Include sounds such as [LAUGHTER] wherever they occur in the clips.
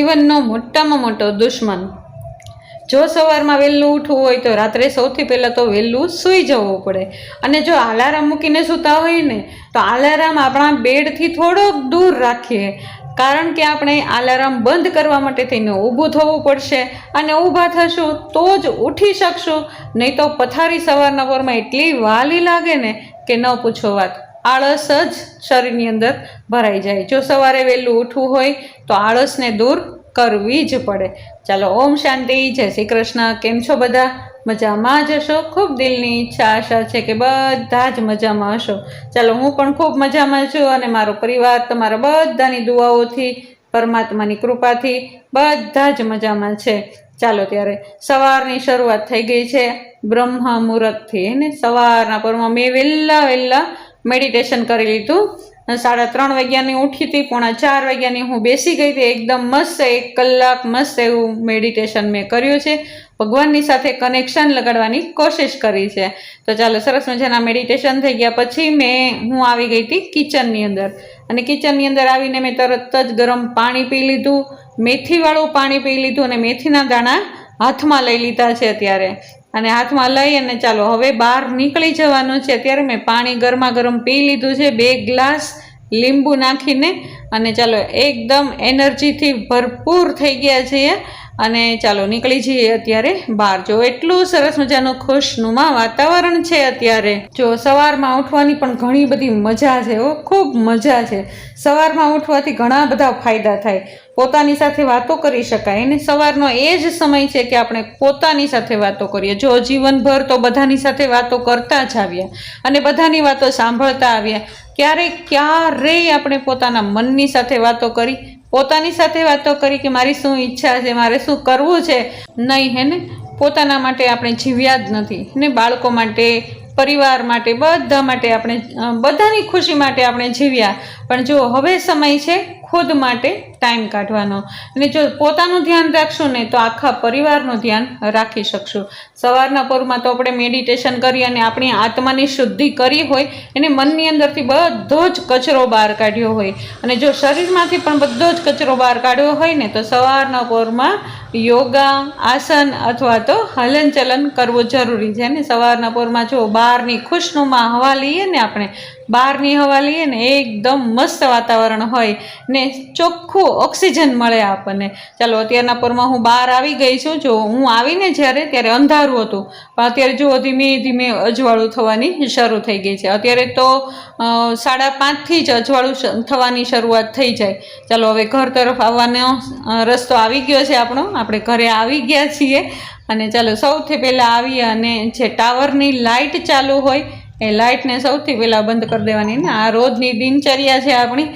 જીવનનો મોટામાં મોટો દુશ્મન. જો સવારમાં વહેલું ઉઠવું હોય તો રાત્રે સૌથી પહેલાં તો વહેલું સૂઈ જવું પડે. અને જો આલારામ મૂકીને સૂતા હોય ને, તો આલારામ આપણા બેડથી થોડોક દૂર રાખીએ. કારણ કે આપણે આલારામ બંધ કરવા માટે થઈને ઊભું થવું પડશે અને ઊભા થશું તો જ ઉઠી શકશું. નહીં તો પથારી સવારના પોરમાં એટલી વાલી લાગે ને કે ન પૂછો વાત. આળસ જ શરીરની અંદર ભરાઈ જાય. જો સવારે વહેલું ઉઠવું હોય તો આળસને દૂર કરવી જ પડે. ચાલો, ઓમ શાંતિ, જય શ્રી કૃષ્ણ. કેમ છો બધા? મજામાં જ હશો? ખૂબ દિલની ઈચ્છા, આશા છે કે બધા જ મજામાં હશો. ચાલો, હું પણ ખૂબ મજામાં છું અને મારો પરિવાર, તમારા બધાની દુઆઓથી, પરમાત્માની કૃપાથી બધા જ મજામાં છે. ચાલો, ત્યારે સવારની શરૂઆત થઈ ગઈ છે બ્રહ્મ મુહૂર્તથી ને સવારના પરમાં મેં વહેલા વહેલા મેડિટેશન કરી લીધું. સાડા ત્રણ વાગ્યાની ઉઠી હતી પોણા ચાર વાગ્યાની હું બેસી ગઈ હતી. એકદમ મસ્ત, એક કલાક મસ્ત એવું મેડિટેશન મેં કર્યું છે. ભગવાનની સાથે કનેક્શન લગાડવાની કોશિશ કરી છે. તો ચાલો, સરસ મજાના મેડિટેશન થઈ ગયા. પછી મેં, હું આવી ગઈ હતી કિચનની અંદર. અને કિચનની અંદર આવીને મેં તરત જ ગરમ પાણી પી લીધું. મેથીવાળું પાણી પી લીધું અને મેથીના દાણા હાથમાં લઈ લીધા છે અત્યારે. અને હાથમાં લઈ અને ચાલો, હવે બહાર નીકળી જવાનું છે. અત્યારે મેં પાણી ગરમા ગરમ પી લીધું છે. બે ગ્લાસ લીંબુ નાખીને અને ચાલો, એકદમ એનર્જીથી ભરપૂર થઈ ગયા છીએ. અને ચાલો નીકળી જઈએ અત્યારે બહાર. જો એટલું સરસ મજાનું ખુશનુમા વાતાવરણ છે અત્યારે. જો સવારમાં ઉઠવાની પણ ઘણી બધી મજા છે ઓ ખૂબ મજા છે. સવારમાં ઉઠવાથી ઘણા બધા ફાયદા થાય. પોતાની સાથે વાતો કરી શકાય અને સવારનો એ જ સમય છે કે આપણે પોતાની સાથે વાતો કરીએ. જો જીવનભર તો બધાની સાથે વાતો કરતા જ આવ્યા અને બધાની વાતો સાંભળતા આવ્યા ક્યારેક ક્યારેય આપણે પોતાના મનની સાથે વાતો કરી પોતાની સાથે વાતો કરી કે મારી શું ઈચ્છા છે, મારે શું કરવું છે? નહીં, હે ને? પોતાના માટે આપણે જીવ્યા જ નથી ને? બાળકો માટે, પરિવાર માટે, બધા માટે આપણે બધાની ખુશી માટે આપણે જીવ્યા. પણ જો હવે સમય છે ખુદ માટે ટાઈમ કાઢવાનો. અને જો પોતાનું ધ્યાન રાખશું ને તો આખા પરિવારનું ધ્યાન રાખી શકશું. સવારના પોરમાં તો આપણે મેડિટેશન કરી અને આપણી આત્માની શુદ્ધિ કરી હોય, એને મનની અંદરથી બધો જ કચરો બહાર કાઢ્યો હોય. અને જો શરીરમાંથી પણ બધો જ કચરો બહાર કાઢ્યો હોય ને તો સવારના પોરમાં યોગા, આસન અથવા તો હલનચલન કરવું જરૂરી છે. ને સવારના પોરમાં જો બહારની ખુશનુમા હવા લઈએ ને આપણે, બહારની હવા લઈએ ને એકદમ મસ્ત વાતાવરણ હોય ને ચોખ્ખું ઓક્સિજન મળે આપણને. ચાલો, અત્યારના પરમાં હું બહાર આવી ગઈ છું. જો હું આવીને જ્યારે, ત્યારે અંધારું હતું. પણ અત્યારે જુઓ, ધીમે ધીમે અજવાળું થવાની શરૂ થઈ ગઈ છે. અત્યારે તો સાડા પાંચથી જ અજવાળું થવાની શરૂઆત થઈ જાય. ચાલો, હવે ઘર તરફ આવવાનો રસ્તો આવી ગયો છે આપણો. આપણે ઘરે આવી ગયા છીએ. અને ચાલો, સૌથી પહેલાં આવીએ અને જે ટાવરની લાઇટ ચાલુ હોય એ લાઇટને સૌથી પહેલાં બંધ કરી દેવાની ને આ રોજની દિનચર્યા છે આપણી,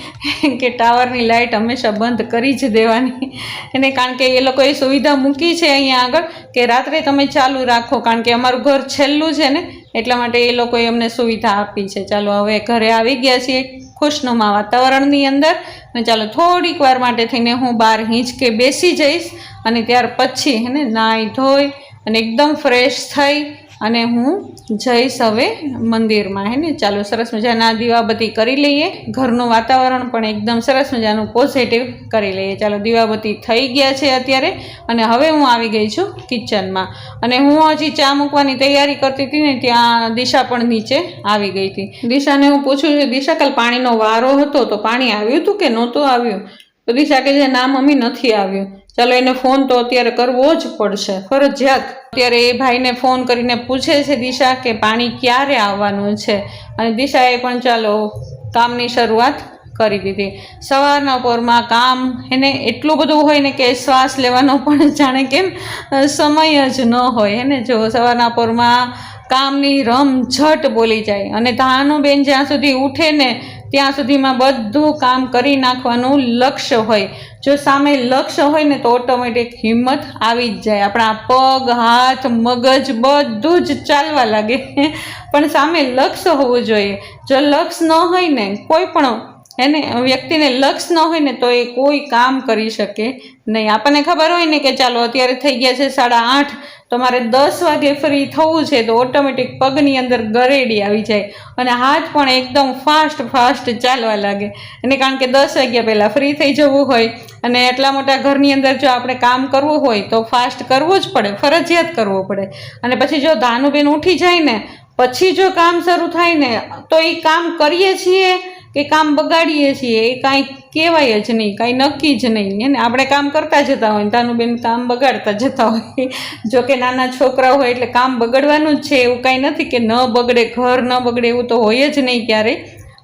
કે ટાવરની લાઇટ હંમેશા બંધ કરી જ દેવાની. એને કારણ કે એ લોકોએ સુવિધા મૂકી છે અહીંયા આગળ, કે રાત્રે તમે ચાલુ રાખો, કારણ કે અમારું ઘર છેલ્લું છે ને, એટલા માટે એ લોકોએ અમને સુવિધા આપી છે. ચાલો, હવે ઘરે આવી ગયા છીએ ખુશનુમા વાતાવરણની અંદર. અને ચાલો, થોડીક વાર માટે થઈને હું બહાર હિંચકે બેસી જઈશ. અને ત્યાર પછી હે ને, નાહી ધોઈ અને એકદમ ફ્રેશ થઈ અને હું જઈશ હવે મંદિરમાં, હે ને? ચાલો, સરસ મજાના દીવાબત્તી કરી લઈએ. ઘરનું વાતાવરણ પણ એકદમ સરસ મજાનું પોઝિટિવ કરી લઈએ. ચાલો, દીવાબત્તી થઈ ગયા છે અત્યારે અને હવે હું આવી ગઈ છું કિચનમાં. અને હું હજી ચા મૂકવાની તૈયારી કરતી હતી ને, ત્યાં દિશા પણ નીચે આવી ગઈ હતી. દિશાને હું પૂછું છું, દિશા, કાલ પાણીનો વારો હતો તો પાણી આવ્યું હતું કે નહોતું આવ્યું? તો દિશા કે જે ના, મમ્મી, નથી આવ્યું. ચાલો એને ફોન તો અત્યારે કરવો જ પડશે. ફરજિયાત. અત્યારે એ ભાઈને ફોન કરીને પૂછે છે દિશા કે પાણી ક્યારે આવવાનું છે? અને દિશાએ પણ ચાલો કામની શરૂઆત કરી દીધી. સવારના પોરમાં કામ એને એટલું બધું હોય ને કે શ્વાસ લેવાનો પણ જાણે કેમ સમય જ ન હોય. એને જો સવારના પોરમાં કામની રમઝટ બોલી જાય અને ધાનુબેન જ્યાં સુધી ઉઠે ને ત્યાં સુધીમાં બધું કામ કરી નાખવાનું લક્ષ્ય હોય. જો સામે લક્ષ્ય હોય ને તો ઓટોમેટિક હિંમત આવી જ જાય. આપણા પગ, હાથ, મગજ બધું જ ચાલવા લાગે. [LAUGHS] પણ સામે લક્ષ્ય હોવું જોઈએ. જો લક્ષ્ય ન હોય ને કોઈ પણ એને વ્યક્તિને લક્ષ ન હોય ને તો એ કોઈ કામ કરી શકે નહીં. આપણને ખબર હોય ને કે ચાલો અત્યારે થઈ ગયા છે સાડા આઠ, તો મારે દસ વાગે ફ્રી થવું છે તો ઓટોમેટિક પગની અંદર ગરેડી આવી જાય અને હાથ પણ એકદમ ફાસ્ટ ફાસ્ટ ચાલવા લાગે. અને કારણ કે દસ વાગ્યા પહેલાં ફ્રી થઈ જવું હોય અને એટલા મોટા ઘરની અંદર જો આપણે કામ કરવું હોય તો ફાસ્ટ કરવું જ પડે, ફરજિયાત કરવું પડે. અને પછી જો ધાનુબેન ઉઠી જાય ને, પછી જો કામ શરૂ થાય ને, તો એ કામ કરીએ છીએ કે કામ બગાડીએ છીએ, એ કાંઈ કહેવાય જ નહીં, કાંઈ નક્કી જ નહીં. એને આપણે કામ કરતા જતા હોય તાનુબેન કામ બગાડતા જતા હોય. [LAUGHS] જો કે નાના છોકરા હોય એટલે કામ બગડવાનું જ છે, એવું કાંઈ નથી કે ન બગડે, ઘર ન બગડે, એવું તો હોય જ નહીં ક્યારેય.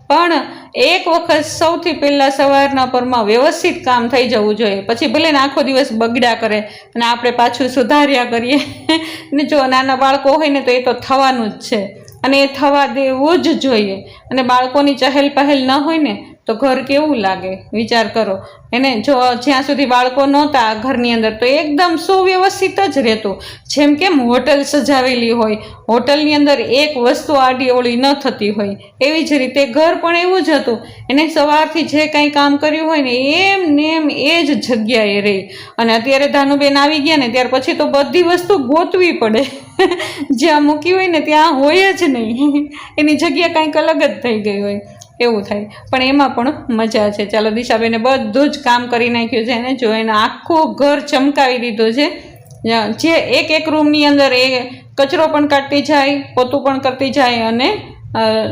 પણ એક વખત સૌથી પહેલાં સવારના પરમાં વ્યવસ્થિત કામ થઈ જવું જોઈએ. પછી ભલે ને આખો દિવસ બગડ્યા કરે, અને આપણે પાછું સુધાર્યા કરીએ. [LAUGHS] ને જો નાના બાળકો હોય ને તો એ તો થવાનું જ છે. અને એ થવા દેવું જ જોઈએ. અને બાળકોની ચહેલ પહેલ ન હોય ને તો ઘર કેવું લાગે? વિચાર કરો. એને જો જ્યાં સુધી બાળકો નહોતા ઘરની અંદર, તો એકદમ સુવ્યવસ્થિત જ રહેતું. જેમ કેમ હોટલ સજાવેલી હોય, હોટલની અંદર એક વસ્તુ આડી ઓળી ન થતી હોય, એવી જ રીતે ઘર પણ એવું જ હતું. એને સવારથી જે કાંઈ કામ કર્યું હોય ને, એમ ને એમ એ જ જગ્યાએ રહી. અને અત્યારે ધાનુબેન આવી ગયા ને, ત્યાર પછી તો બધી વસ્તુ ગોતવી પડે. [LAUGHS] જ્યાં મૂકી હોય ને, ત્યાં હોય જ નહીં. [LAUGHS] એની જગ્યા કાંઈક અલગ જ થઈ ગઈ હોય. એવું થાય. પણ એમાં પણ મજા છે. ચાલો, દિશાબેને બધું જ કામ કરી નાખ્યું છે એને જો એને આખું ઘર ચમકાવી દીધું છે. જે એક એક રૂમની અંદર એ કચરો પણ કાઢતી જાય, પોતું પણ કરતી જાય અને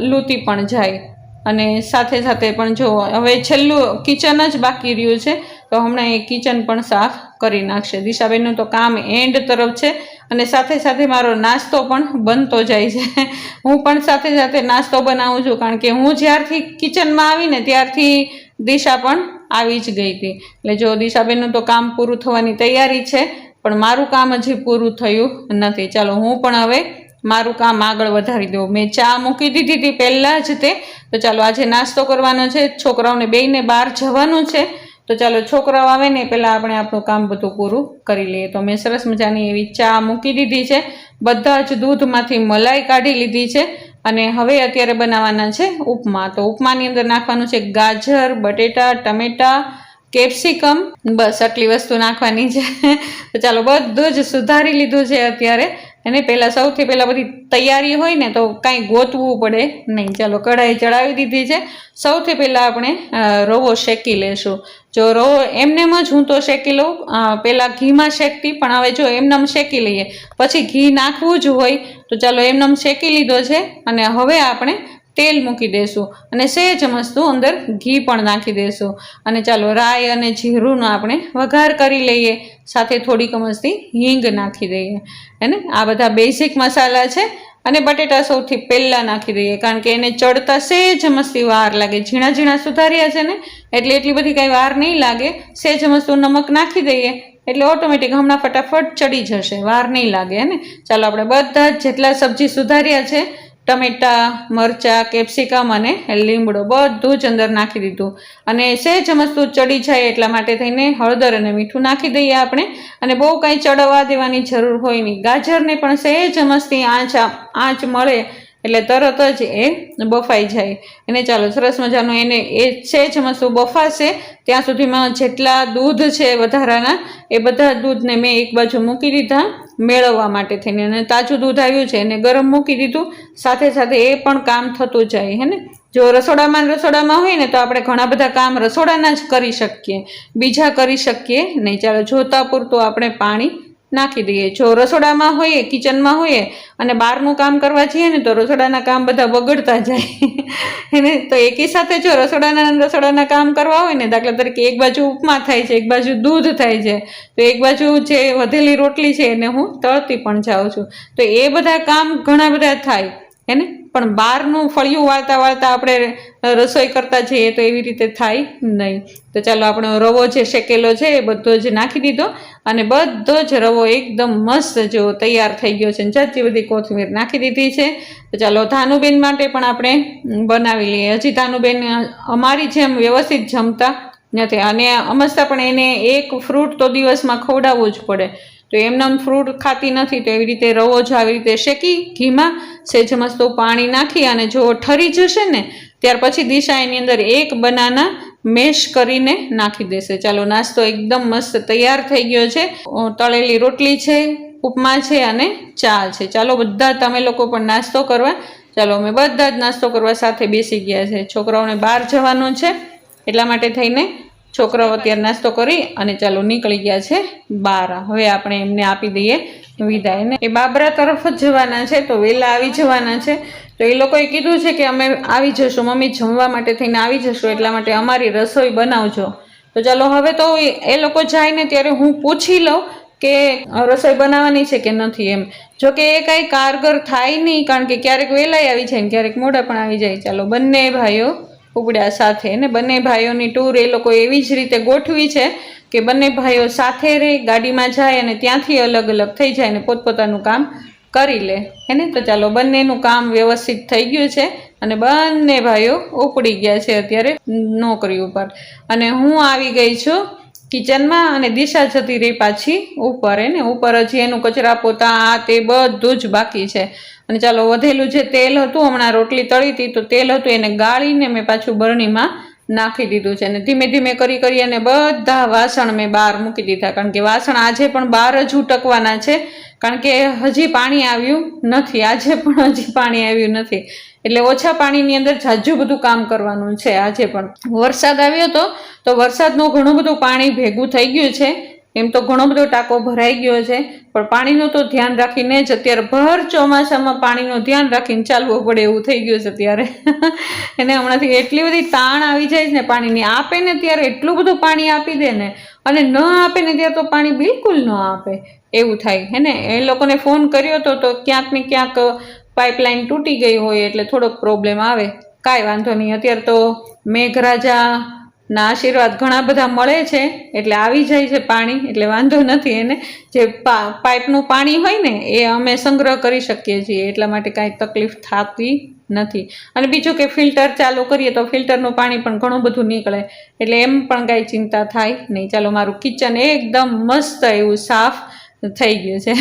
લૂંટી પણ જાય. અને સાથે સાથે પણ જો, હવે છેલ્લું કિચન જ બાકી રહ્યું છે. તો હમણાં એ કિચન પણ સાફ કરી નાખશે. દિશાબેનનું તો કામ એન્ડ તરફ છે. અને સાથે સાથે મારો નાસ્તો પણ બનતો જાય છે. હું પણ સાથે સાથે નાસ્તો બનાવું છું, કારણ કે હું જ્યારથી કિચનમાં આવીને ત્યારથી દિશા પણ આવી જ ગઈ હતી. એટલે જો દિશાબેનનું તો કામ પૂરું થવાની તૈયારી છે, પણ મારું કામ હજી પૂરું થયું નથી. ચાલો, હું પણ હવે મારું કામ આગળ વધારી દઉં. મેં ચા મૂકી દીધી હતી પહેલાં જ તે. તો ચાલો, આજે નાસ્તો કરવાનો છે. છોકરાઓને બેયને બહાર જવાનું છે. તો ચાલો છોકરાઓ આવે ને, પહેલાં આપણે આપણું કામ બધું પૂરું કરી લઈએ. તો મેં સરસ મજાની એવી ચા મૂકી દીધી છે. બધા જ દૂધમાંથી મલાઈ કાઢી લીધી છે અને હવે અત્યારે બનાવવાના છે ઉપમા. તો ઉપમાની અંદર નાખવાનું છે ગાજર, બટેટા, ટમેટા, કેપ્સિકમ. બસ આટલી વસ્તુ નાખવાની છે. તો ચાલો બધું જ સુધારી લીધું છે અત્યારે. અને પહેલાં સૌથી પહેલાં બધી તૈયારી હોય ને તો કાંઈ ગોતવું પડે નહીં. ચાલો, કઢાઈ ચડાવી દીધી છે. સૌથી પહેલાં આપણે રવો શેકી લેશું. જો રવો એમનેમ જ હું તો શેકી લઉં. પહેલાં ઘીમાં શેકતી, પણ હવે જો એમનેમ શેકી લઈએ. પછી ઘી નાખવું જ હોય, તો ચાલો એમનેમ શેકી લીધો છે. અને હવે આપણે તેલ મૂકી દઈશું અને સહેજ મસ્તું અંદર ઘી પણ નાખી દઈશું અને ચાલો રાઈ અને જીરુંનો આપણે વઘાર કરી લઈએ. સાથે થોડીક મસ્તી હિંગ નાખી દઈએ. હેને? આ બધા બેઝિક મસાલા છે. અને બટેટા સૌથી પહેલાં નાખી દઈએ. કારણ કે એને ચડતા સહેજ મસ્તી વાર લાગે. ઝીણા ઝીણા સુધાર્યા છે ને? એટલે એટલી બધી કાંઈ વાર નહીં લાગે. સહેજ મસ્તું નમક નાખી દઈએ. એટલે ઓટોમેટિક હમણાં ફટાફટ ચડી જશે. વાર નહીં લાગે. હે ને ચાલો આપણે બધા જ જેટલા સબ્જી સુધાર્યા છે ટમેટા, મરચાં, કેપ્સિકમ અને લીમડો બધું જ અંદર નાખી દીધું. અને સહેજ મસ્તું ચડી જાય એટલા માટે થઈને હળદર અને મીઠું નાખી દઈએ આપણે. અને બહુ કાંઈ ચડવા દેવાની જરૂર હોય નહીં. ગાજરને પણ સહેજ મસ્તી આંચ આંચ મળે એટલે તરત જ એ બફાઈ જાય. એને ચાલો, સરસ મજાનું એને એ સહેજ મસ્તું બફાશે. ત્યાં સુધીમાં જેટલા દૂધ છે વધારાના, એ બધા દૂધને મેં એક બાજુ મૂકી દીધા. મેળવવા માટે થઈને અને તાજું દૂધ આવ્યું છે એને ગરમ મૂકી દીધું. સાથે સાથે એ પણ કામ થતું જાય, હે ને? જો રસોડામાં રસોડામાં હોય ને તો આપણે ઘણા બધા કામ રસોડાના જ કરી શકીએ. બીજા કરી શકીએ નહીં. ચાલો, જોતા પૂરતું આપણે પાણી નાખી દઈએ. જો રસોડામાં હોઈએ, કિચનમાં હોઈએ અને બહારનું કામ કરવા જઈએ ને તો રસોડાના કામ બધા બગડતા જાય. એને તો એકી સાથે જો રસોડાના રસોડાના કામ કરવા હોય ને, દાખલા તરીકે એક બાજુ ઉપમા થાય છે, એક બાજુ દૂધ થાય છે, તો એક બાજુ જે વધેલી રોટલી છે એને હું તળતી પણ જાઉં છું. તો એ બધા કામ ઘણા બધા થાય. એને પણ બહારનું ફળિયું વાળતા વાળતા આપણે રસોઈ કરતા જઈએ તો એવી રીતે થાય નહીં. તો ચાલો આપણો રવો જે શેકેલો છે એ બધો જ નાખી દીધો અને બધો જ રવો એકદમ મસ્ત જો તૈયાર થઈ ગયો છે. ને જાજી બધી કોથમીર નાખી દીધી છે. તો ચાલો ધાનુબેન માટે પણ આપણે બનાવી લઈએ. હજી ધાનુબેન અમારી જેમ વ્યવસ્થિત જમતા નથી. અને અમસ્તા પણ એને એક ફ્રૂટ તો દિવસમાં ખવડાવવું જ પડે. તો એમનામ ફ્રૂટ ખાતી નથી, તો એવી રીતે રવો જો આવી રીતે શેકી, ઘીમાં સેજ મસ્તો પાણી નાખી અને જો ઠરી જશે ને, ત્યાર પછી દિશા એની અંદર એક બનાના મેશ કરીને નાખી દેશે. ચાલો, નાસ્તો એકદમ મસ્ત તૈયાર થઈ ગયો છે. તળેલી રોટલી છે, ઉપમા છે અને ચા છે. ચાલો, બધા તમે લોકો પણ નાસ્તો કરવા. ચાલો, અમે બધા જ નાસ્તો કરવા સાથે બેસી ગયા છે. છોકરાઓને બહાર જવાનું છે, એટલા માટે થઈને છોકરાઓ અત્યારે નાસ્તો કરી અને ચાલો નીકળી ગયા છે બહાર હવે આપણે એમને આપી દઈએ વિદાય ને એ બાબરા તરફ જ જવાના છે, તો વહેલા આવી જવાના છે. તો એ લોકોએ કીધું છે કે અમે આવી જશું, મમ્મી જમવા માટે થઈને આવી જશું, એટલા માટે અમારી રસોઈ બનાવજો. તો ચાલો હવે તો એ લોકો જાય ને ત્યારે હું પૂછી લઉં કે રસોઈ બનાવવાની છે કે નથી એમ. જો કે એ કાંઈ કારગર થાય નહીં, કારણ કે ક્યારેક વહેલાય આવી જાય ને ક્યારેક મોડા પણ આવી જાય. ચાલો બંને ભાઈઓ ઉપડ્યા સાથે. ને બંને ભાઈઓની ટૂર એ લોકો એવી જ રીતે ગોઠવી છે કે બંને ભાઈઓ સાથે રહે, ગાડીમાં જાય અને ત્યાંથી અલગ અલગ થઈ જાય અને પોતપોતાનું કામ કરી લે. હે ને? તો ચાલો, બંનેનું કામ વ્યવસ્થિત થઈ ગયું છે અને બંને ભાઈઓ ઉપડી ગયા છે અત્યારે નોકરી ઉપર. અને હું આવી ગઈ છું કિચનમાં અને દિશા જતી રહી પાછી ઉપર એને ઉપર હજી એનું કચરા પોતા, આ તે બધું જ બાકી છે. અને ચાલો, વધેલું જે તેલ હતું, હમણાં રોટલી તળી હતી, તો તેલ હતું, એને ગાળીને મેં પાછું બરણીમાં નાખી દીધું છે. અને ધીમે ધીમે કરી કરી અને બધા વાસણ મેં બહાર મૂકી દીધા. કારણ કે વાસણ આજે પણ બહાર જ ઉટકવાના છે. કારણ કે હજી પાણી આવ્યું નથી. આજે પણ હજી પાણી આવ્યું નથી. એટલે ઓછા પાણીની અંદર જાજુ બધું કામ કરવાનું છે આજે પણ. વરસાદ આવ્યો હતો તો વરસાદનું ઘણું બધું પાણી ભેગું થઈ ગયું છે. એમ તો ઘણો બધો ટાંકો ભરાઈ ગયો છે. પણ પાણીનું તો ધ્યાન રાખીને જ અત્યારે ભર ચોમાસામાં પાણીનું ધ્યાન રાખીને ચાલવું પડે એવું થઈ ગયું છે અત્યારે. એને હમણાંથી એટલી બધી તાણ આવી જાય છે ને, પાણીની આપે ને ત્યારે એટલું બધું પાણી આપી દે ને, અને ન આપે ને ત્યારે તો પાણી બિલકુલ ન આપે. એવું થાય, હે ને? એ લોકોને ફોન કર્યો હતો તો ક્યાંક ને ક્યાંક પાઇપલાઇન તૂટી ગઈ હોય એટલે થોડોક પ્રોબ્લેમ આવે. કાંઈ વાંધો નહીં. અત્યારે તો મેઘરાજાના આશીર્વાદ ઘણા બધા મળે છે. એટલે આવી જાય છે પાણી. એટલે વાંધો નથી એને. જે પા, પાઇપનું પાણી હોય ને, એ અમે સંગ્રહ કરી શકીએ છીએ. એટલા માટે કાંઈ તકલીફ થતી નથી. અને બીજું કે ફિલ્ટર ચાલુ કરીએ તો ફિલ્ટરનું પાણી પણ ઘણું બધું નીકળે. એટલે એમ પણ કાંઈ ચિંતા થાય નહીં. ચાલો, મારું કિચન એકદમ મસ્ત એવું સાફ થઈ ગયું છે.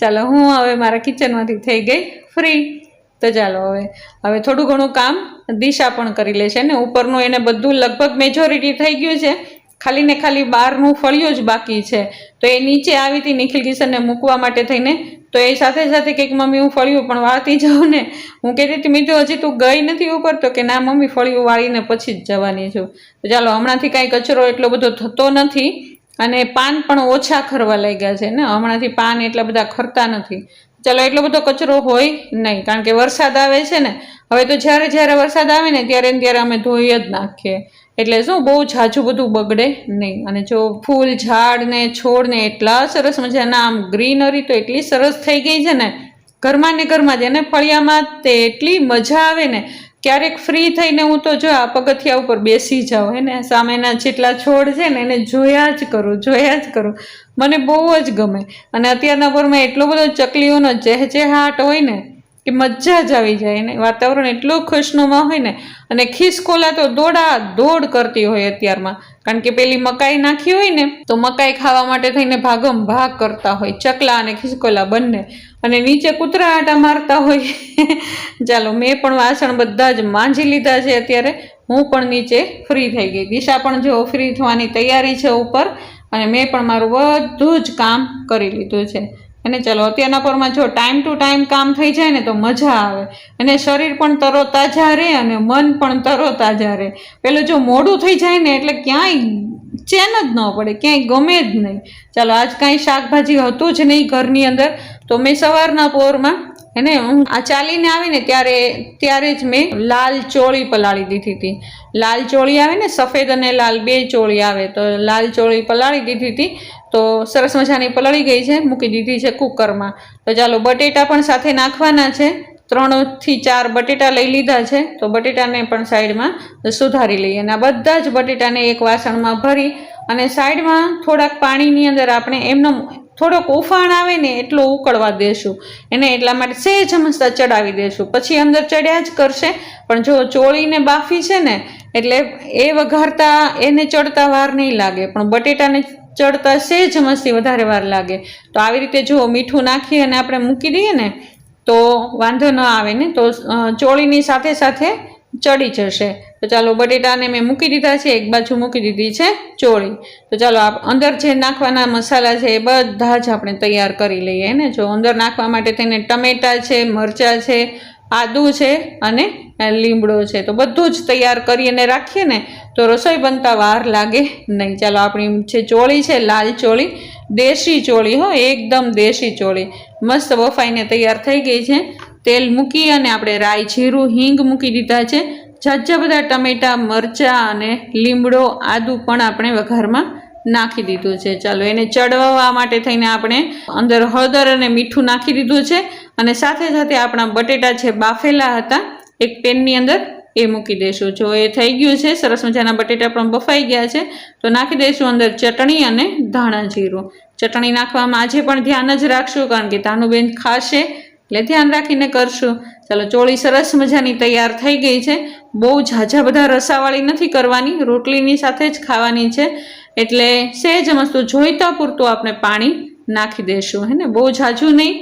ચાલો, હું હવે મારા કિચનમાંથી થઈ ગઈ ફ્રી તો ચાલો હવે હવે થોડું ઘણું કામ દિશા પણ કરી લેશે ને. ઉપરનું એને બધું લગભગ મેજોરિટી થઈ ગયું છે. ખાલી ને ખાલી બહારનું ફળિયું જ બાકી છે. તો એ નીચે આવી હતી નિખિલ કિશનને મૂકવા માટે થઈને. તો એ સાથે સાથે કંઈક, મમ્મી, હું ફળિયું પણ વાળતી જાઉં ને. હું કહેતી હતી મીઠું હજી તું ગઈ નથી ઉપર. તો કે, ના, મમ્મી, ફળિયું વાળીને પછી જ જવાની છું. તો ચાલો, હમણાંથી કાંઈ કચરો એટલો બધો થતો નથી. અને પાન પણ ઓછા ખરવા લાગ્યા છે, ને હમણાંથી પાન એટલા બધા ખરતા નથી. ચાલો, એટલો બધો કચરો હોય નહીં, કારણ કે વરસાદ આવે છે ને, હવે તો જ્યારે જ્યારે વરસાદ આવે ને, ત્યારે ત્યારે અમે ધોઈ જ નાખીએ. એટલે શું, બહુ ઝાઝું બધું બગડે નહીં. અને જો ફૂલ, ઝાડ ને છોડ ને એટલા સરસ મજાના, આમ ગ્રીનરી તો એટલી સરસ થઈ ગઈ છે ને, ઘરમાં ને ઘરમાં જ, એને ફળિયામાં તે એટલી મજા આવે ને ક્યારેક ફ્રી થઈને હું તો જો આ પગથિયા ઉપર બેસી જાઉં, હે ને? સામેના જેટલા છોડ છે ને, એને જોયા જ કરું, જોયા જ કરું. મને બહુ જ ગમે. અને અત્યારના પરમાં એટલો બધો ચકલીઓનો ચહેચેહાટ હોય ને, કે મજા જ આવી જાય ને વાતાવરણ એટલું ખુશનુમા હોય ને, અને ખિસકોલા તો દોડા દોડ કરતી હોય અત્યારમાં. કારણ કે પેલી મકાઈ નાખી હોય ને, તો મકાઈ ખાવા માટે થઈને ભાગમ ભાગ કરતા હોય, ચકલા અને ખિસકોલા બંને. અને નીચે કૂતરા આટા મારતા હોય. ચાલો, મેં પણ વાસણ બધા જ માંજી લીધા છે અત્યારે. હું પણ નીચે ફ્રી થઈ ગઈ. દિશા પણ જો ફ્રી થવાની તૈયારી છે ઉપર, અને મેં પણ મારું બધું જ કામ કરી લીધું છે. અને ચલો, અત્યારના પરમાં જો ટાઈમ ટુ ટાઈમ કામ થઈ જાય ને તો મજા આવે. અને શરીર પણ તરોતાજા રહે અને મન પણ તરોતાજા રહે. પેલું જો મોડું થઈ જાય ને એટલે ક્યાંય ચેન જ ન પડે, ક્યાંય ગમે જ નહીં. ચાલો, આજ કાંઈ શાકભાજી હતું જ નહીં ઘરની અંદર. તો મેં સવારના પોરમાં, એને હું આ ચાલીને આવી ને ત્યારે ત્યારે જ મેં લાલ ચોળી પલાળી દીધી હતી. લાલ ચોળી આવે ને, સફેદ અને લાલ બે ચોળી આવે, તો લાલ ચોળી પલાળી દીધી હતી. તો સરસ મજાની પલાળી ગઈ છે, મૂકી દીધી છે કુકરમાં. તો ચાલો, બટેટા પણ સાથે નાખવાના છે. ત્રણથી ચાર બટેટા લઈ લીધા છે, તો બટેટાને પણ સાઈડમાં સુધારી લઈએ. અને આ બધા જ બટેટાને એક વાસણમાં ભરી અને સાઈડમાં થોડાક પાણીની અંદર આપણે એમનો થોડોક ઉફાણ આવે ને એટલો ઉકળવા દેશું. એને એટલા માટે સહેજ મસ્તા ચડાવી દેશું. પછી અંદર ચડ્યા જ કરશે. પણ જો ચોળીને બાફી છે ને, એટલે એ વઘારતા એને ચડતા વાર નહીં લાગે. પણ બટેટાને ચડતા સહેજ હમસથી વધારે વાર લાગે. તો આવી રીતે જો મીઠું નાખી અને આપણે મૂકી દઈએ ને, તો વાંધો ન આવે ને. તો ચોળીની સાથે સાથે ચડી જશે. તો ચાલો બટેટાને મેં મૂકી દીધા છે, એક બાજુ મૂકી દીધી છે ચોળી. તો ચાલો આપ અંદર જે નાખવાના મસાલા છે એ બધા જ આપણે તૈયાર કરી લઈએ ને? જો અંદર નાખવા માટે તેને ટમેટા છે, મરચાં છે, આદું છે અને લીમડો છે. તો બધું જ તૈયાર કરીને રાખીએ ને, તો રસોઈ બનતા વાર લાગે નહીં. ચાલો આપણી જે ચોળી છે, લાલ ચોળી, દેશી ચોળી, હો, એકદમ દેશી ચોળી. મસ્ત બફાઈને તૈયાર થઈ ગઈ છે. તેલ મૂકી અને આપણે રાઈ જીરું, હિંગ મૂકી દીધા છે. જાજા બધા ટમેટાં, મરચાં અને લીમડો, આદું પણ આપણે વઘારમાં નાખી દીધું છે. ચાલો, એને ચડવા માટે થઈને આપણે અંદર હળદર અને મીઠું નાખી દીધું છે અને સાથે સાથે આપણા બટેટા છે બાફેલા હતા, એક પેનની અંદર એ મૂકી દઈશું જો એ થઈ ગયું છે, સરસ મજાના બટેટા પણ બફાઈ ગયા છે, તો નાખી દઈશું અંદર ચટણી અને ધાણા જીરું. ચટણી નાખવામાં આજે પણ ધ્યાન જ રાખશું, કારણ કે ધાનુબેન ખાશે એટલે ધ્યાન રાખીને કરશું. ચાલો, ચોળી સરસ મજાની તૈયાર થઈ ગઈ છે. બહુ ઝાઝા બધા રસાવાળી નથી કરવાની, રોટલીની સાથે જ ખાવાની છે. એટલે સહેજ મસ્તું જોઈતા પૂરતું આપણે પાણી નાખી દઈશું હે ને? બહુ ઝાઝું નહીં,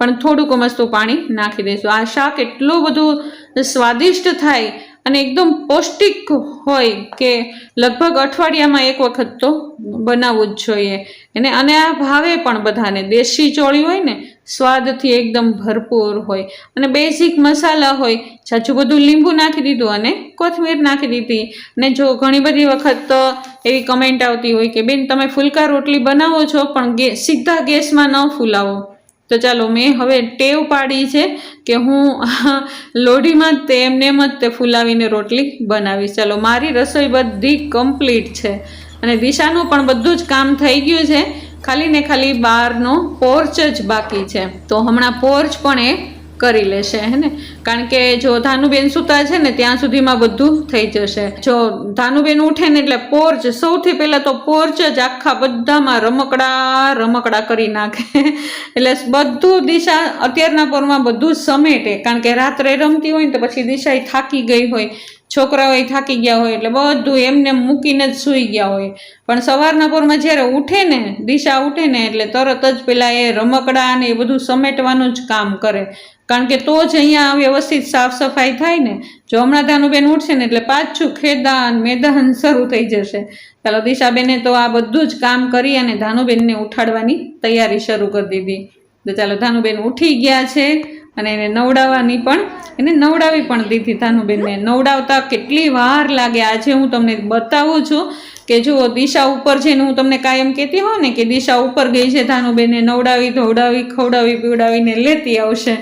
પણ થોડુંક મસ્તું પાણી નાખી દઈશું આ શાક એટલું બધું સ્વાદિષ્ટ થાય અને એકદમ પૌષ્ટિક હોય કે લગભગ અઠવાડિયામાં એક વખત તો બનાવવું જ જોઈએ. એને અને આ ભાવે પણ બધાને. દેશી ચોળી હોય ને સ્વાદથી એકદમ ભરપૂર હોય અને બેઝિક મસાલા હોય છાછું બધું લીંબુ નાખી દીધું અને કોથમીર નાખી દીધી. ને જો ઘણી બધી વખત એવી કમેન્ટ આવતી હોય કે, બેન, તમે ફુલકા રોટલી બનાવો છો, પણ ગે, સીધા ગેસમાં ન ફૂલાવો. તો ચાલો, મેં હવે ટેવ પાડી છે કે હું લોઢીમાં તે, એમને એમ જ તે ફૂલાવીને રોટલી બનાવીશ. ચાલો, મારી રસોઈ બધી કમ્પ્લીટ છે. અને દિશાનું પણ બધું જ કામ થઈ ગયું છે. ખાલી ને ખાલી બહારનો પોર્ચ જ બાકી છે. તો હમણાં પોર્ચ પણ એ કરી લેશે, હે ને? કારણ કે જો ધાનુબેન સૂતા છે ને, ત્યાં સુધીમાં બધું થઈ જશે. જો ધાનુબેન ઉઠે ને એટલે પોર્ચ સૌથી પહેલાં તો પોર્ચ જ આખા બધામાં રમકડા રમકડા કરી નાખે. [LAUGHS] એટલે બધું દિશા અત્યારના પોરમાં બધું સમેટે. કારણ કે રાત્રે રમતી હોય ને તો પછી દિશા થાકી ગઈ હોય. છોકરાઓ થાકી ગયા હોય એટલે બધું એમને મૂકીને જ સૂઈ ગયા હોય. પણ સવારના પોરમાં જ્યારે ઉઠે ને, દિશા ઉઠે ને એટલે તરત જ પેલા એ રમકડા ને એ બધું સમેટવાનું જ કામ કરે. કારણ કે તો જ અહીંયા વ્યવસ્થિત સાફ સફાઈ થાય ને. જો હમણાં ધાનુબેન ઉઠશે ને એટલે પાછું ખેદાન, મેદાન શરૂ થઈ જશે. ચાલો દિશાબેને તો આ બધું જ કામ કરી અને ધાનુબેનને ઉઠાડવાની તૈયારી શરૂ કરી દીધી. તો ચાલો ધાનુબેન ઉઠી ગયા છે. અને એને નવડાવવાની પણ, એને નવડાવી પણ દીધી ધાનુબેનને. નવડાવતા કેટલી વાર લાગે. આજે હું તમને બતાવું છું કે જુઓ, દિશા ઉપર છે હું તમને કાયમ કહેતી હોઉં ને કે દિશા ઉપર ગઈ છે, ધાનુબેનને નવડાવી, ધોવડાવી, ખવડાવી, પીવડાવીને લેતી આવશે.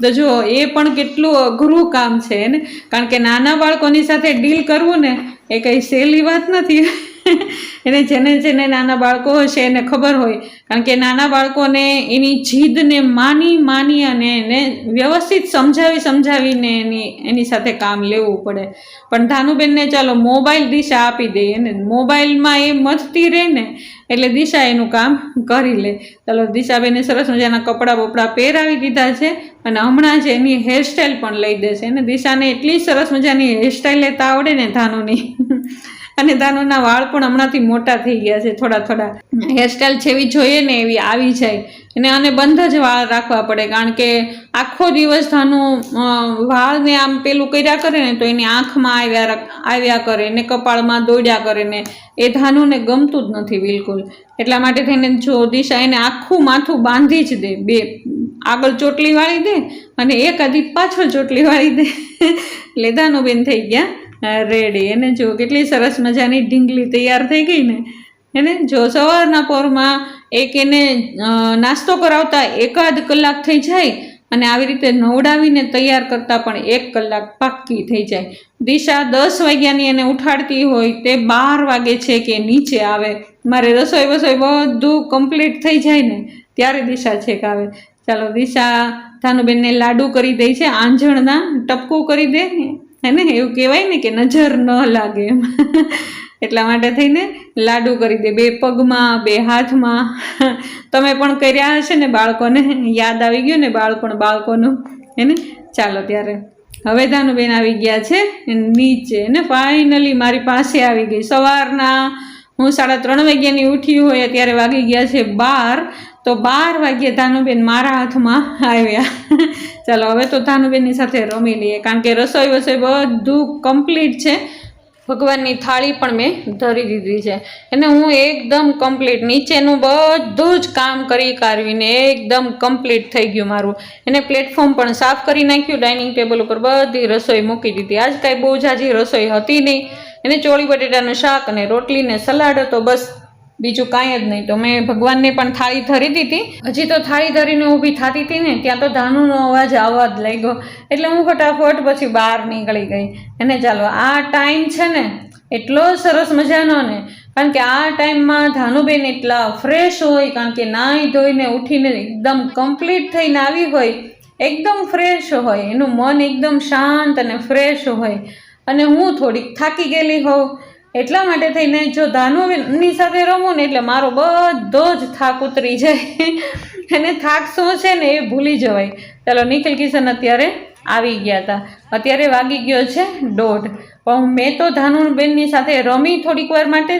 તો જુઓ, એ પણ કેટલું અઘરું કામ છે ને કારણ કે નાના બાળકોની સાથે ડીલ કરવું ને, એ કંઈ સહેલી વાત નથી. [LAUGHS] એને જેને જેને નાના બાળકો હશે એને ખબર હોય. કારણ કે નાના બાળકોને એની જીદને માની માની અને એને વ્યવસ્થિત સમજાવી સમજાવીને એની એની સાથે કામ લેવું પડે. પણ ધાનુબેનને ચાલો મોબાઈલ દિશા આપી દઈએ ને મોબાઈલમાં એ મથતી રહે ને એટલે દિશા એનું કામ કરી લે. ચાલો દિશાબેને સરસ મજાના કપડાં બપડા પહેરાવી દીધા છે અને હમણાં જ એની હેરસ્ટાઈલ પણ લઈ દેશે. અને દિશાને એટલી સરસ મજાની હેરસ્ટાઈલ લેતા આવડે ને ધાનુની. [LAUGHS] અને ધાનુના વાળ પણ હમણાંથી મોટા થઈ ગયા છે, થોડા થોડા. હેરસ્ટાઈલ જેવી જોઈએ ને એવી આવી જાય. અને આને બંધ જ વાળ રાખવા પડે, કારણ કે આખો દિવસ ધાનું વાળને આમ પેલું કર્યા કરે ને તો એની આંખમાં આવ્યા આવ્યા કરે ને કપાળમાં દોડ્યા કરે ને, એ ધાનુને ગમતું જ નથી બિલકુલ. એટલા માટે થઈને જો દિશા એને આખું માથું બાંધી જ દે, બે, આગળ ચોટલી વાળી દે અને એક આધી પાછળ ચોટલી વાળી દે. એટલે ધાનુબેન થઈ ગયા. રેડી એને જો કેટલી સરસ મજાની ઢીંગલી તૈયાર થઈ ગઈ ને, એને જો સવારના પોરમાં એક એને નાસ્તો કરાવતા એકાદ કલાક થઈ જાય અને આવી રીતે નવડાવીને તૈયાર કરતાં પણ એક કલાક પાક્કી થઈ જાય. દિશા દસ વાગ્યાની એને ઉઠાડતી હોય તે બાર વાગે છે કે નીચે આવે. મારે રસોઈ વસોઈ બધું કમ્પ્લીટ થઈ જાય ને, ત્યારે દિશા છેક આવે. ચાલો દિશા ધાનુબેનને લાડુ કરી દે છે, આંજણના ટપકું કરી દે હે ને એવું કહેવાય ને કે નજર ન લાગે એમ. એટલા માટે થઈને લાડુ કરી દે, બે પગમાં, બે હાથમાં. તમે પણ કર્યા હશે ને બાળકોને, યાદ આવી ગયું ને બાળપણ બાળકોનું એને ચાલો ત્યારે. હવે ધાનુબેન આવી ગયા છે નીચે, ને ફાઇનલી મારી પાસે આવી ગઈ. સવારના હું સાડા ત્રણ વાગ્યાની ઉઠી હોય ત્યારે વાગી ગયા છે બાર. તો બાર વાગ્યે ધાનુબેન મારા હાથમાં આવ્યા. ચાલો, હવે તો ધાનુબેનની સાથે રમી લઈએ. કારણ કે રસોઈ વસોઈ બધું કમ્પ્લીટ છે. ભગવાનની થાળી પણ મેં ધરી દીધી છે. અને હું એકદમ કમ્પ્લીટ નીચેનું બધું જ કામ કરી કાઢવીને એકદમ કમ્પ્લીટ થઈ ગયું મારું. એને પ્લેટફોર્મ પણ સાફ કરી નાખ્યું ડાઇનિંગ ટેબલ ઉપર બધી રસોઈ મૂકી દીધી. આજ કાંઈ બહુ જાજી રસોઈ હતી નહીં. એને ચોળી બટેટાનું શાક અને રોટલી ને સલાડ હતો, બસ. બીજું કાંઈ જ નહીં. તો મેં ભગવાનને પણ થાળી ધરી દીધી. હજી તો થાળી ધરીને ઊભી થતી હતી ને, ત્યાં તો ધાનુનો અવાજ આવવા જ લાગ્યો. એટલે હું ફટાફટ પછી બહાર નીકળી ગઈ. અને ચાલો, આ ટાઈમ છે ને, એટલો સરસ મજાનો ને, કારણ કે આ ટાઈમમાં ધાનુબેન એટલા ફ્રેશ હોય, કારણ કે નાહી ધોઈને ઉઠીને એકદમ કમ્પ્લીટ થઈને આવી હોય, એકદમ ફ્રેશ હોય. એનું મન એકદમ શાંત અને ફ્રેશ હોય. અને હું થોડીક થાકી ગયેલી હોઉં. એટલા માટે થઈને જો ધાનુની સાથે રમું ને એટલે મારો બધો જ થાક ઉતરી જાય. અને થાક શું છે ને એ ભૂલી જવાય. ચાલો, નિખિલ કિશન અત્યારે આવી ગયા હતા. અત્યારે વાગી ગયો છે દોઢ. પણ મેં તો ધાનુબેનની સાથે રમી થોડીક વાર માટે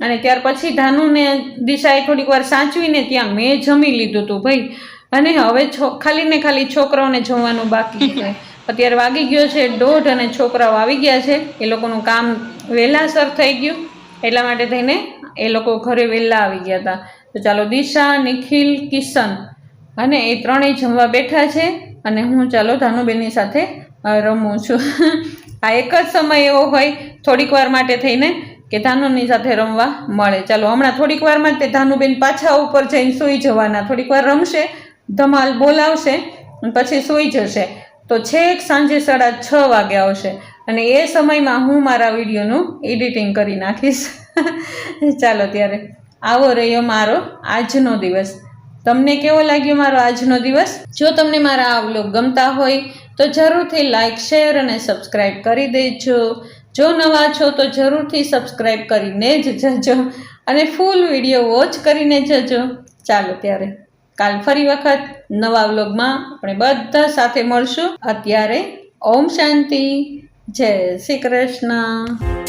અને ત્યાર પછી ધાનુને દિશાએ થોડીક વાર સાચવીને ત્યાં મેં જમી લીધું હતું ભાઈ. અને હવે ખાલી ને ખાલી છોકરાઓને જમવાનું બાકી છે. અત્યારે વાગી ગયો છે દોઢ અને છોકરાઓ આવી ગયા છે. એ લોકોનું કામ વહેલાસર થઈ ગયું. એટલા માટે થઈને એ લોકો ઘરે વહેલા આવી ગયા હતા. તો ચાલો દિશા, નિખિલ, કિશન અને એ ત્રણેય જમવા બેઠા છે અને હું ચાલો ધાનુબેનની સાથે રમું છું. [LAUGHS] આ એક જ સમય એવો હોય થોડીક વાર માટે થઈને કે ધાનુની સાથે રમવા મળે. ચાલો હમણાં થોડીક વારમાં તે ધાનુબેન પાછા ઉપર જઈને સૂઈ જવાના. થોડીક વાર રમશે, ધમાલ બોલાવશે પછી સૂઈ જશે. તો છેક સાંજે સાડા છ વાગે આવશે. અને એ સમયમાં હું મારા વિડીયોનું એડિટિંગ કરી નાખીશ. [LAUGHS] ચાલો ત્યારે આવો રહ્યો મારો આજનો દિવસ. તમને કેવો લાગ્યો મારો આજનો દિવસ? જો તમને મારા આ વ્લોગ ગમતા હોય, તો જરૂરથી લાઇક શેર અને સબસ્ક્રાઈબ કરી દેજો. જો નવા છો, તો જરૂરથી સબસ્ક્રાઈબ કરીને જ જજો અને ફૂલ વીડિયો વોચ કરીને જજો. ચાલો ત્યારે. કાલ ફરી વખત નવા વ્લોગમાં આપણે બધા સાથે મળશું. અત્યારે ઓમ શાંતિ. જય શ્રી કૃષ્ણ.